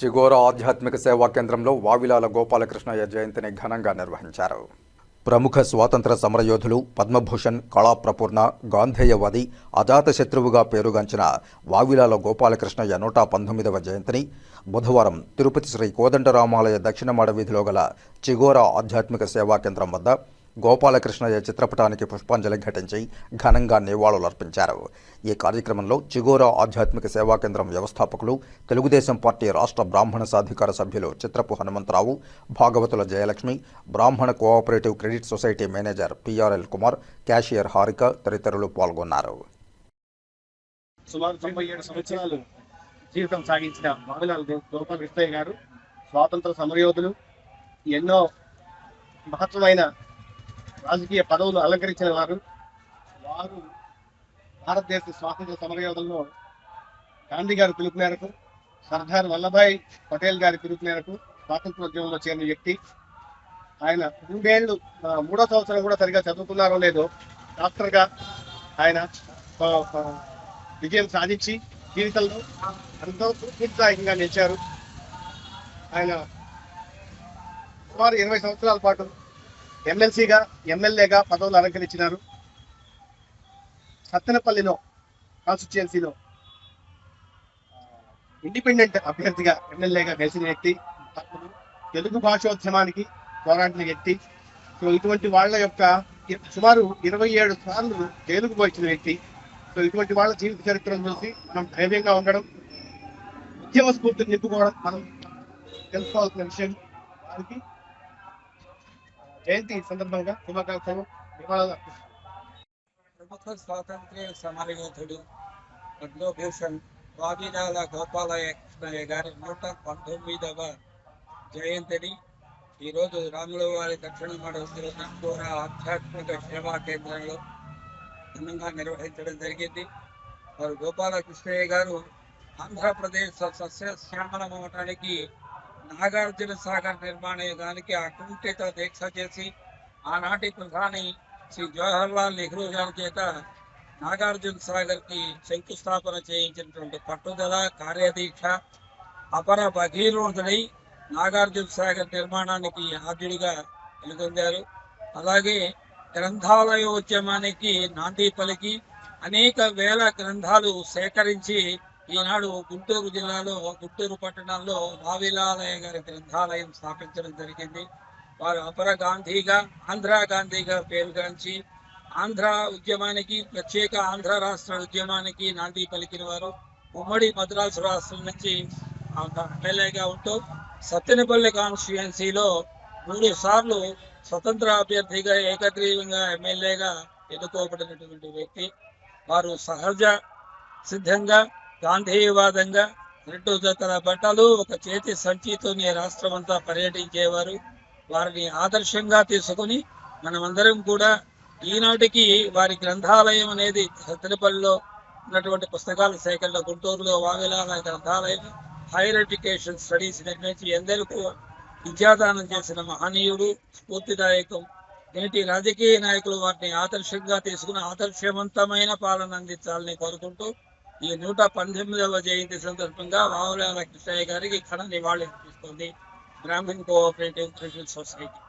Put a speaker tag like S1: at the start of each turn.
S1: చిగోర ఆధ్యాత్మిక సేవా కేంద్రంలో వావిలాల గోపాలకృష్ణయ్య జయంతిని ఘనంగా నిర్వహించారు. ప్రముఖ స్వాతంత్ర సమరయోధులు పద్మభూషణ్ కళాప్రపూర్ణ గాంధేయవాది అజాతశత్రువుగా పేరుగాంచిన వావిలాల గోపాలకృష్ణయ్య నూట పంతొమ్మిదవ జయంతిని బుధవారం తిరుపతి శ్రీ కోదండరామాలయ దక్షిణమాడ వీధిలో గల చిగోర ఆధ్యాత్మిక సేవా కేంద్రం వద్ద గోపాలకృష్ణయ్య చిత్రపటానికి పుష్పాంజలి ఘటించి ఘనంగా నివాళులర్పించారు. ఈ కార్యక్రమంలో చిగోరా ఆధ్యాత్మిక సేవా కేంద్రం వ్యవస్థాపకులు తెలుగుదేశం పార్టీ రాష్ట్ర బ్రాహ్మణ సాధికార సభ్యులు Chitrapu Hanumantharao Bhagavatula Jayalakshmi Brahmana cooperative credit society manager PRL Kumar cashier Harika తదితరులు పాల్గొన్నారు.
S2: సుమారు తొంభై ఏడు సంవత్సరాలు జీవితం సాగించిన మహిళలు గోపాల్ కృష్ణయ్య గారు స్వాతంత్ర సమరయోధులు ఎన్నో మహత్వమైన రాజకీయ పదవులు అలంకరించిన వారు వారు భారతదేశ స్వాతంత్ర సమరయోధంలో గాంధీ గారి పిలుపు మేరకు సర్దార్ వల్లభాయ్ పటేల్ గారి పిలుపు మేరకు స్వాతంత్రోద్యమంలో చేరిన వ్యక్తి. ఆయన మూడేళ్ళు మూడో సంవత్సరం కూడా సరిగా చదువుకున్నారో లేదో డాక్టర్గా ఆయన విజయం సాధించి జీవితంలో ఎంతో స్ఫూర్తిదాయకంగా నిలిచారు. ఆయన సుమారు ఇరవై సంవత్సరాల పాటు ఎమ్మెల్సీగా ఎమ్మెల్యేగా పదవులు అలంకరించినారు. సత్తెనపల్లిలో కాన్స్టిట్యుయెన్సీలో ఇండిపెండెంట్ అభ్యర్థిగా ఎమ్మెల్యేగా గెలిచిన వ్యక్తి తెలుగు భాషోద్యమానికి పోరాడిన వ్యక్తి. సో ఇటువంటి వాళ్ళ యొక్క సుమారు ఇరవై ఏడు సార్లు జైలుకు పోయించిన వ్యక్తి. సో ఇటువంటి వాళ్ళ జీవిత చరిత్రను చూసి మనం ధైర్యంగా ఉండడం ఉద్యమ స్ఫూర్తిని నింపుకోవడం మనం తెలుసుకోవాల్సిన విషయం. వారికి జయంతి సందర్భంగా శుభాకాంక్షలు నివాళులు అర్పిస్తున్నాం.
S3: ప్రముఖ స్వాతంత్ర్య సమరయోధుడు పద్మభూషణ్ వాదిరాల గోపాలయ్య కృష్ణయ్య గారి నూట పంతొమ్మిదవ జయంతిని ఈరోజు రాముల వారి దక్షిణ మడవతిలో నందూర ఆధ్యాత్మిక సేవా కేంద్రంలో ఘనంగా నిర్వహించడం జరిగింది. వారు గోపాలకృష్ణయ్య గారు ఆంధ్రప్రదేశ్ సస్యశ్యామలం అవడానికి నాగార్జున సాగర్ నిర్మాణ యుగానికి అకుంఠిత దీక్ష చేసి ఆనాటి ప్రధాని శ్రీ జవహర్లాల్ నెహ్రూ గారి చేత నాగార్జున సాగర్కి శంకుస్థాపన చేయించినటువంటి పట్టుదల కార్యదీక్ష అపర భగీరథుడై నాగార్జున సాగర్ నిర్మాణానికి ఆద్యుడిగా వెలుగొందారు అలాగే గ్రంథాలయోద్యమానికి నాంది పలికి అనేక వేల గ్రంథాలు సేకరించి ఈనాడు గుంటూరు జిల్లాలో గుంటూరు పట్టణంలో రావిలాలయ గారి గ్రంథాలయం స్థాపించడం జరిగింది. వారు అపర గాంధీగా ఆంధ్ర గాంధీగా పేరుగాంచి ఆంధ్ర ఉద్యమానికి ప్రత్యేక ఆంధ్ర రాష్ట్ర ఉద్యమానికి నాంది పలికిన వారు. ఉమ్మడి మద్రాసు రాష్ట్రం నుంచి ఎమ్మెల్యేగా ఉంటూ సత్తెనపల్లి కాన్స్టిట్యుయెన్సీలో మూడు సార్లు స్వతంత్ర అభ్యర్థిగా ఏకగ్రీవంగా ఎమ్మెల్యేగా ఎన్నుకోబడినటువంటి వ్యక్తి. వారు సహజ సిద్ధంగా గాంధేయవాదంగా రెండు జతల బట్టలు ఒక చేతి సంచితోనే రాష్ట్రమంతా పర్యటించేవారు. వారిని ఆదర్శంగా తీసుకొని మనమందరం కూడా ఈనాటికి వారి గ్రంథాలయం అనేది సత్తెనపల్లిలో ఉన్నటువంటి పుస్తకాల సేకరణ గుంటూరులో వావిలాల గ్రంథాలయం హైయర్ ఎడ్యుకేషన్ స్టడీస్ నిర్మించి ఎందరికీ విద్యాదానం చేసిన మహనీయుడు స్ఫూర్తిదాయకం. నేటి రాజకీయ నాయకులు వారిని ఆదర్శంగా తీసుకుని ఆదర్శవంతమైన పాలన అందించాలని కోరుకుంటూ ఈ నూట పంతొమ్మిదవ జయంతి సందర్భంగా వావులాల కృష్ణయ్య గారికి ఘన నివాళి అర్పిస్తుంది బ్రాహ్మణ్ కోఆపరేటివ్ సొసైటీ.